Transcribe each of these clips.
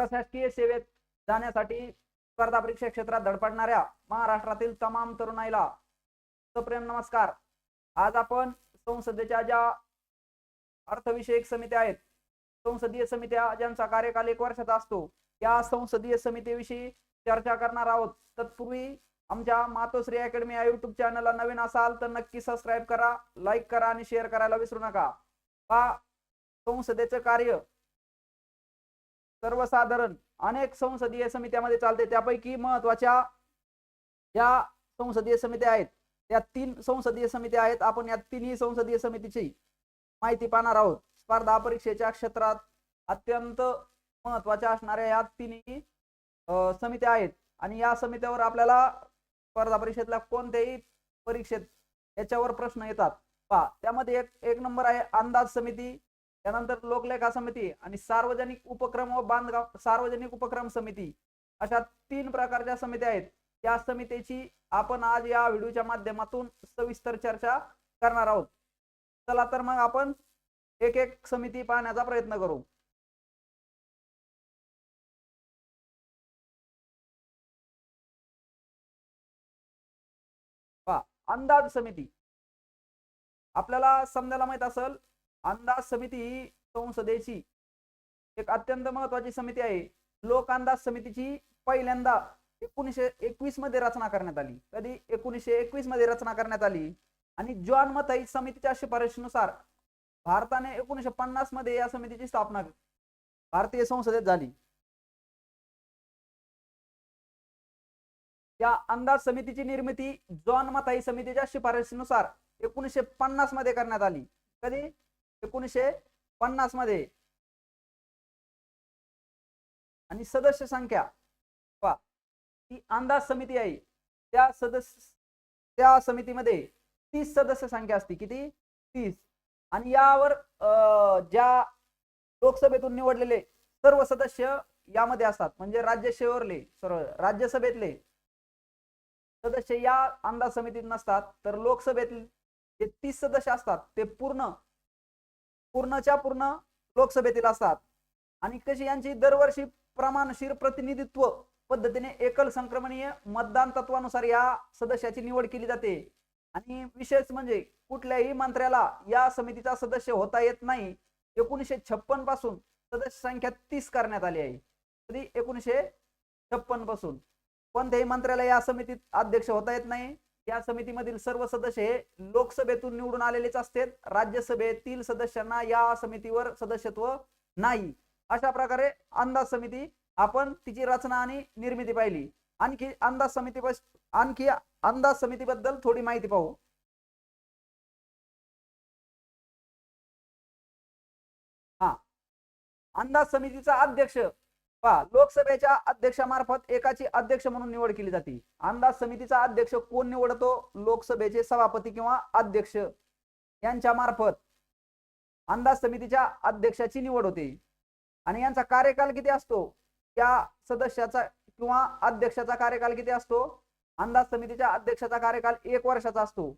प्रशासकीय सेवेत जाण्यासाठी स्पर्धा परीक्षा क्षेत्रात धडपडणाऱ्या महाराष्ट्रातील तमाम तरुणाईला सप्रेम नमस्कार. आज आपण संसदेच्या ज्या अर्थविषयक समित्या आहेत संसदीय समित्या ज्यांचा कार्यकाल एक वर्षाचा असतो या संसदीय समितीविषयी चर्चा करणार आहोत. तत्पूर्वी आमच्या मातोश्री अकॅडमी या युट्यूब चॅनलला नवीन असाल तर नक्की सबस्क्राईब करा लाईक करा आणि शेअर करायला विसरू नका. पा संसदेचं कार्य सर्वसाधारण अनेक संसदीय समित्यामध्ये चालते. त्यापैकी महत्त्वाच्या ज्या संसदीय समित्या आहेत त्या तीन संसदीय समित्या आहेत. आपण या तिन्ही संसदीय समितीची माहिती पाहणार आहोत. स्पर्धा परीक्षेच्या क्षेत्रात अत्यंत महत्त्वाच्या असणाऱ्या या तिन्ही समित्या आहेत. आणि या समित्यावर आपल्याला स्पर्धा परीक्षेतल्या कोणत्याही परीक्षेत याच्यावर प्रश्न येतात. पहा त्यामध्ये एक एक नंबर आहे अंदाज समिती. त्यानंतर लोकलेखा समिती आणि सार्वजनिक उपक्रम व बांधकाम सार्वजनिक उपक्रम समिती. अशा तीन प्रकारच्या समित्या आहेत. या समितीची आपण आज या व्हिडिओच्या माध्यमातून सविस्तर चर्चा करणार आहोत. चला तर मग आपण एक एक समिती पाहण्याचा प्रयत्न करू. अंदाज समिती. आपल्याला समजायला माहीत असेल अंदाज समिती ही संसदेची एक अत्यंत महत्वाची समिती आहे. लोक अंदाज समितीची पहिल्यांदा एकोणीसशे एकवीसमध्ये रचना करण्यात आली. कधी? एकोणीसशे एकवीसमध्ये रचना करण्यात आली. आणि जॉन मथाई समितीच्या शिफारशीनुसार भारताने एकोणीसशे पन्नासमध्ये या समितीची स्थापना भारतीय संसदेत झाली. या अंदाज समितीची निर्मिती जॉन मथाई समितीच्या शिफारशीनुसार एकोणीसशे पन्नासमध्ये करण्यात आली. कधी? एकोणीसशे पन्नासमध्ये. आणि सदस्य संख्या पहा. ती अंदाज समिती आहे. त्या सदस्य त्या समितीमध्ये तीस सदस्य संख्या असते. किती? तीस. आणि यावर ज्या लोकसभेतून निवडलेले सर्व सदस्य यामध्ये असतात. म्हणजे राज्यसेवेवरले सर्व राज्यसभेतले सदस्य या अंदाज समितीत नसतात. तर लोकसभेतील जे तीस सदस्य असतात ते पूर्ण पूर्णच्या पूर्ण लोकसभेतील असतात. आणि कशी यांची दरवर्षी प्रमाणशीर प्रतिनिधित्व पद्धतीने एकल संक्रमणीय मतदान तत्वानुसार या सदस्याची निवड केली जाते. आणि विशेष म्हणजे कुठल्याही मंत्र्याला या समितीचा सदस्य होता येत नाही. एकोणीसशे छप्पनपासून सदस्य संख्या तीस करण्यात आली आहे. कधी? एकोणीसशे छप्पनपासून. कोणत्याही मंत्र्याला या समितीत अध्यक्ष होता येत नाही. या समितीमधील सर्व सदस्य हे लोकसभेतून निवडून आलेलेच असतात. राज्यसभेतील सदस्यांना या समितीवर सदस्यत्व नाही. अशा प्रकारे अंदाज समिती आपण तिची रचना आणि निर्मिती पाहिली. आणखी अंदाज समिती आणखी अंदाज समितीबद्दल थोडी माहिती पाहू. हा. अंदाज समितीचा अध्यक्ष पहा लोकसभेच्या अध्यक्षामार्फत एकाची अध्यक्ष म्हणून निवड केली जाते. अंदाज समितीचा अध्यक्ष कोण निवडतो? लोकसभेचे सभापती किंवा अध्यक्ष? यांच्या मार्फत अंदाज समितीच्या अध्यक्षाची निवड होते. आणि यांचा कार्यकाल किती असतो? या सदस्याचा किंवा अध्यक्षाचा कार्यकाल किती असतो? अंदाज समितीच्या अध्यक्षाचा कार्यकाल एक वर्षाचा असतो.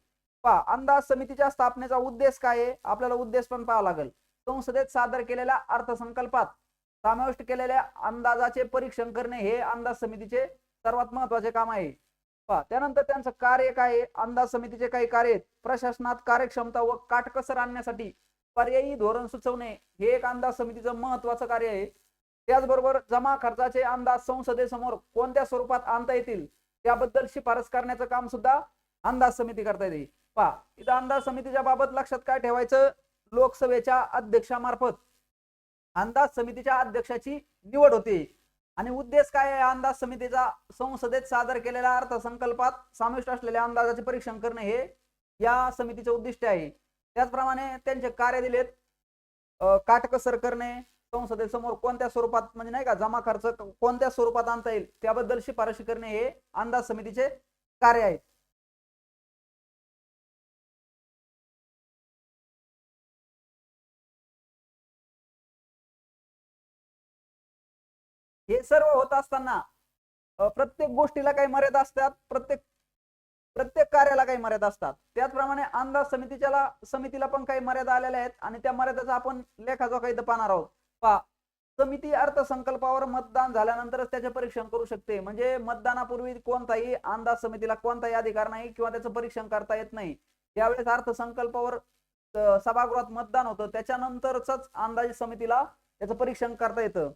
पहा अंदाज समितीच्या स्थापनेचा उद्देश काय आहे? आपल्याला उद्देश पण पाहावा लागेल. संसदेत सादर केलेल्या अर्थसंकल्पात समाविष्ट केलेल्या अंदाजाचे परीक्षण करणे हे अंदाज समितीचे सर्वात महत्त्वाचे काम आहे. पहा त्यानंतर त्यांचं कार्य काय आहे? अंदाज समितीचे काही कार्य आहेत. प्रशासनात कार्यक्षमता व काटकसर आणण्यासाठी पर्यायी धोरण सुचवणे हे एक अंदाज समितीचं महत्वाचं कार्य आहे. त्याचबरोबर जमा खर्चाचे अंदाज संसदेसमोर कोणत्या स्वरूपात आणता येतील त्याबद्दल शिफारस करण्याचं काम सुद्धा अंदाज समिती करता येते. पहा इथं अंदाज समितीच्या बाबत लक्षात काय ठेवायचं? लोकसभेच्या अध्यक्षामार्फत अंदाज समितीच्या अध्यक्षाची निवड होते. आणि उद्देश काय आहे? अंदाज समितीचा संसदेत सादर केलेल्या अर्थसंकल्पात समाविष्ट असलेल्या अंदाजाचे परीक्षण करणे हे या समितीचे उद्दिष्ट आहे. त्याचप्रमाणे त्यांचे कार्य दिलेत काटकसर करणे संसदेसमोर कोणत्या स्वरूपात म्हणजे नाही का जमा खर्च कोणत्या स्वरूपात आणता येईल त्याबद्दल शिफारशी करणे हे अंदाज समितीचे कार्य आहे. हे सर्व होत असताना प्रत्येक गोष्टीला काही मर्यादा असतात प्रत्येक प्रत्येक कार्याला काही मर्यादा असतात. त्याचप्रमाणे अंदाज समितीच्या समितीला पण काही मर्यादा आलेल्या आहेत आणि त्या मर्यादाचा आपण लेखाजोखा इथं पाहणार आहोत. पहा समिती अर्थसंकल्पावर मतदान झाल्यानंतरच त्याचे परीक्षण करू शकते. म्हणजे मतदानापूर्वी कोणताही अंदाज समितीला कोणताही अधिकार नाही किंवा त्याचं परीक्षण करता येत नाही. त्यावेळेस अर्थसंकल्पावर सभागृहात मतदान होतं. त्याच्यानंतरच अंदाज समितीला त्याचं परीक्षण करता येतं.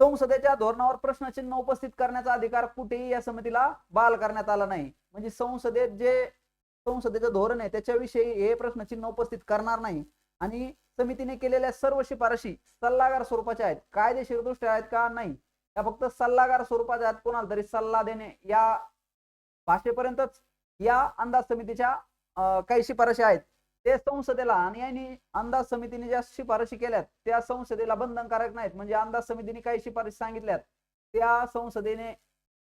संसदेच्या धोरणावर प्रश्नचिन्ह उपस्थित करण्याचा अधिकार कुठेही या समितीला बाल करण्यात आला नाही. म्हणजे संसदेत जे संसदेचं धोरण आहे त्याच्याविषयी हे प्रश्नचिन्ह उपस्थित करणार नाही. आणि समितीने केलेल्या सर्व शिफारशी सल्लागार स्वरूपाच्या आहेत. कायदेशीर दृष्ट्या आहेत का? नाही. त्या फक्त सल्लागार स्वरूपाच्या आहेत. कोणाला तरी सल्ला देणे या भाषेपर्यंतच या अंदाज समितीच्या काही शिफारशी आहेत. ते संसदेला आणि यांनी अंदाज समितीने ज्या शिफारशी केल्यात त्या संसदेला बंधनकारक नाहीत. म्हणजे अंदाज समितीने काही शिफारशी सांगितल्यात त्या संसदेने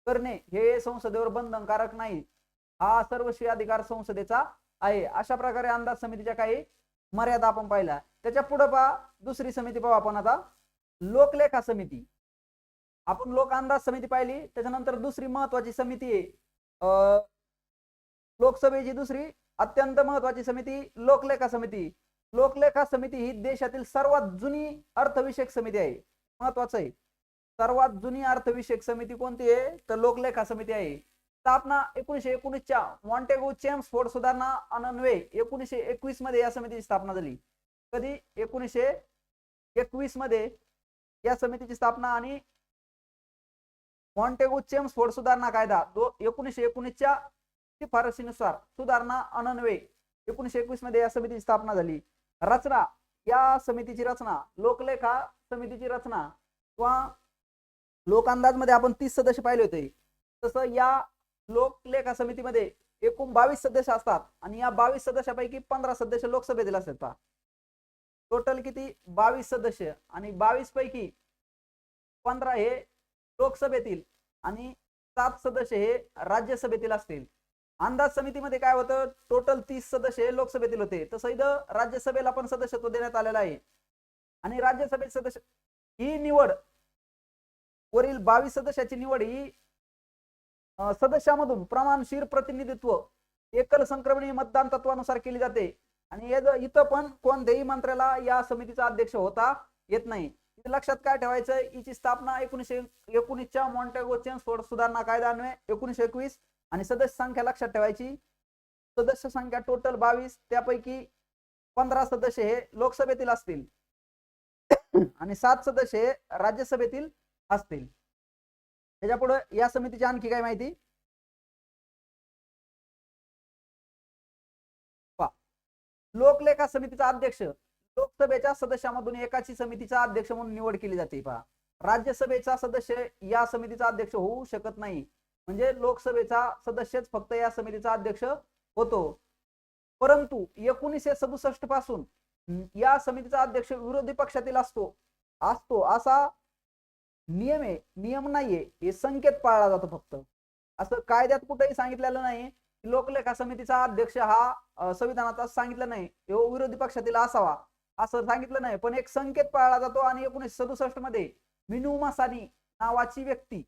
करणे हे संसदेवर बंधनकारक नाही. हा सर्वस्वी अधिकार संसदेचा आहे. अशा प्रकारे अंदाज समितीच्या काही मर्यादा आपण पाहिल्या. त्याच्या पुढे पहा दुसरी समिती पाहू आपण आता. लोकलेखा समिती. आपण लोक अंदाज समिती पाहिली त्याच्यानंतर दुसरी महत्वाची समिती आहे. अं, लोकसभेची दुसरी अत्यंत महत्वाची समिती लोकलेखा समिती. लोकलेखा समिती ही देशातील सर्वात जुनी अर्थविषयक समिती आहे. महत्वाचं आहे. सर्वात जुनी अर्थविषयक समिती कोणती आहे? तर लोकलेखा समिती आहे. स्थापना एकोणीशे एकोणीसच्या मॉन्टेगो चेम्सफोर्ड सुधारणा अनन्वे एकोणीशे एकवीसमध्ये या समितीची स्थापना झाली. कधी? एकोणीशे एकवीसमध्ये या समितीची स्थापना आणि मॉन्टेगो चेम्सफोर्ड सुधारणा कायदा दो एकोणीशे एकोणीसच्या शिफारशीनुसार सुधारणा अनन्वे एकोणीशे एकवीसमध्ये या समितीची स्थापना झाली. रचना या समितीची रचना लोकलेखा समितीची रचना किंवा लोक अंदाजमध्ये आपण तीस सदस्य पाहिले होते. तसं या लोकलेखा समितीमध्ये एकूण बावीस सदस्य असतात आणि या बावीस सदस्यापैकी पंधरा सदस्य लोकसभेतील असतात टोटल किती? बावीस सदस्य आणि बावीस पैकी पंधरा हे लोकसभेतील आणि सात सदस्य हे राज्यसभेतील असतील. अंदाज समितीमध्ये काय होतं? टोटल तीस सदस्य हे लोकसभेतील होते. तसं इथं राज्यसभेला पण सदस्यत्व देण्यात आलेलं आहे. आणि राज्यसभेत सदस्य ही निवड वरील बावीस सदस्याची निवड ही सदस्यामधून प्रमाणशीर प्रतिनिधित्व एकल संक्रमणी मतदान तत्वानुसार केली जाते. आणि इथं पण कोणत्याही मंत्र्याला या समितीचा अध्यक्ष होता येत नाही. लक्षात काय ठेवायचं? हिची स्थापना एकोणीशे एकोणीसच्या मॉन्टेगो चेम्सफोर्ड सुधारणा कायदा अन्वये एकोणीशे एकवीस आणि सदस्य संख्या लक्षात ठेवायची. सदस्य संख्या टोटल बावीस त्यापैकी पंधरा सदस्य हे लोकसभेतील असतील. आणि सात सदस्य हे राज्यसभेतील असतील. त्याच्या पुढे या समितीची आणखी काय माहिती? पहा. लोकलेखा समितीचा अध्यक्ष लोकसभेच्या सदस्यामधून एकाची समितीचा अध्यक्ष म्हणून निवड केली जाते पहा. राज्यसभेचा सदस्य या समितीचा अध्यक्ष होऊ शकत नाही. म्हणजे लोकसभेचा सदस्यच फक्त या समितीचा अध्यक्ष होतो. परंतु एकोणीसशे सदुसष्टपासून या समितीचा अध्यक्ष विरोधी पक्षातील असतो असतो असा नियम आहे नियम नाहीये हे संकेत पाळला जातो फक्त. असं कायद्यात कुठेही सांगितलेलं नाही लोकलेखा समितीचा अध्यक्ष हा संविधानाचा सांगितलं नाही तो विरोधी पक्षातील असावा असं सांगितलं नाही पण एक संकेत पाळला जातो आणि एकोणीसशे सदुसष्टमध्ये मिनू मासानी नावाची व्यक्ती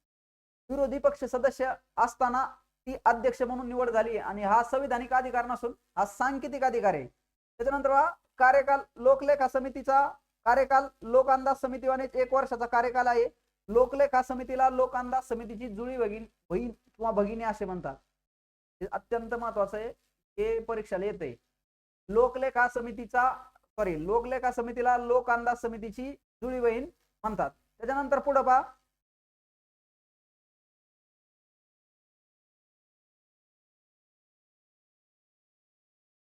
विरोधी पक्ष सदस्य असताना ती अध्यक्ष म्हणून निवड झाली आणि हा संविधानिक अधिकार नसून हा सांकेतिक अधिकार आहे. त्याच्यानंतर हा कार्यकाल लोकलेखा समितीचा कार्यकाल लोक अंदाज समितीवाने एक वर्षाचा कार्यकाल आहे. लोकलेखा समितीला लोक अंदाज समितीची जुळी भगिन बहीण किंवा भगिनी असे म्हणतात. हे अत्यंत महत्वाचं आहे. हे परीक्षाला येते लोकलेखा समितीचा सॉरी लोकलेखा समितीला लोक अंदाज समितीची जुळी बहीण म्हणतात. त्याच्यानंतर पुढं पहा.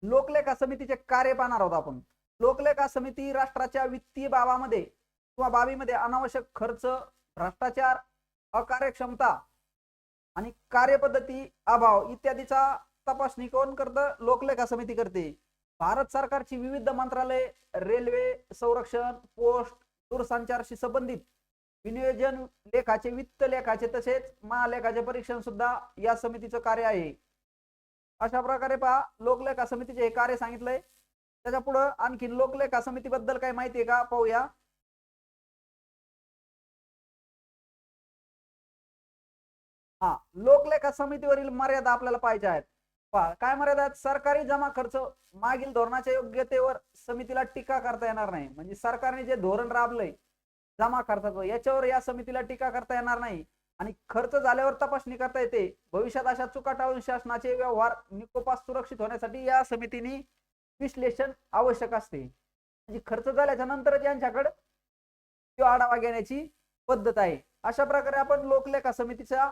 लोकलेखा समितीचे कार्य पाहणार आहोत आपण. लोकलेखा समिती राष्ट्राच्या वित्तीय बाबामध्ये किंवा बाबीमध्ये अनावश्यक खर्च भ्रष्टाचार अकार्यक्षमता आणि कार्यपद्धती अभाव इत्यादीचा तपासणी कोण करतं? लोकलेखा समिती करते. भारत सरकारची विविध मंत्रालय रेल्वे संरक्षण पोस्ट दूरसंचारशी संबंधित विनियोजन लेखाचे वित्त लेखाचे तसेच महालेखाचे परीक्षण सुद्धा या समितीचं कार्य आहे. अशा प्रकारे पहा लोकलेखा समितीचे हे कार्य सांगितलंय. त्याच्या पुढं आणखी लोकलेखा समितीबद्दल काय माहिती आहे का? पाहूया. हा लोकलेखा समितीवरील मर्यादा आपल्याला पाहिजे आहेत. पहा काय मर्यादा आहेत? सरकारी जमा खर्च मागील धोरणाच्या योग्यतेवर समितीला टीका करता येणार नाही. म्हणजे सरकारने जे धोरण राबलंय जमा खर्चाचं याच्यावर या समितीला टीका करता येणार नाही. आणि खर्च झाल्यावर तपासणी करता येते. भविष्यात अशा चुका टाळून शासनाचे व्यवहार निकोपास सुरक्षित होण्यासाठी या समितीने विश्लेषण आवश्यक असते. म्हणजे खर्च झाल्याच्यानंतर यांच्याकडे आढावा घेण्याची पद्धत आहे. अशा प्रकारे आपण लोकलेखा समितीच्या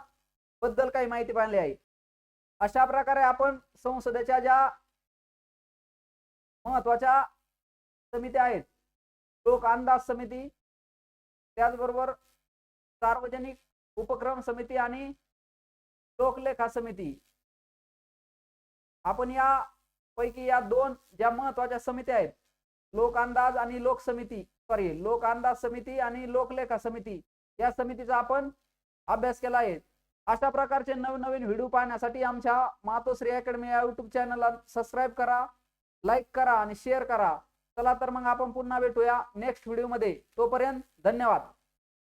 बद्दल काही माहिती पाहिली आहे. अशा प्रकारे आपण संसदेच्या ज्या महत्त्वाच्या समित्या आहेत लोक अंदाज समिती त्याचबरोबर सार्वजनिक उपक्रम समिती आणि लोकलेखा समिती. आपण या पैकी या दोन ज्या महत्त्वाच्या समित्या आहेत लोक अंदाज आणि लोक समिती सॉरी लोक अंदाज समिती आणि लोकलेखा समिती या समितीचा आपण अभ्यास केला आहे. अशा प्रकारचे नवनवीन व्हिडिओ पाहण्यासाठी आमच्या मातोश्री अकॅडमी या युट्यूब चॅनलला सबस्क्राईब करा लाईक करा आणि शेअर करा. चला तर मग आपण पुन्हा भेटूया नेक्स्ट व्हिडिओमध्ये तोपर्यंत धन्यवाद.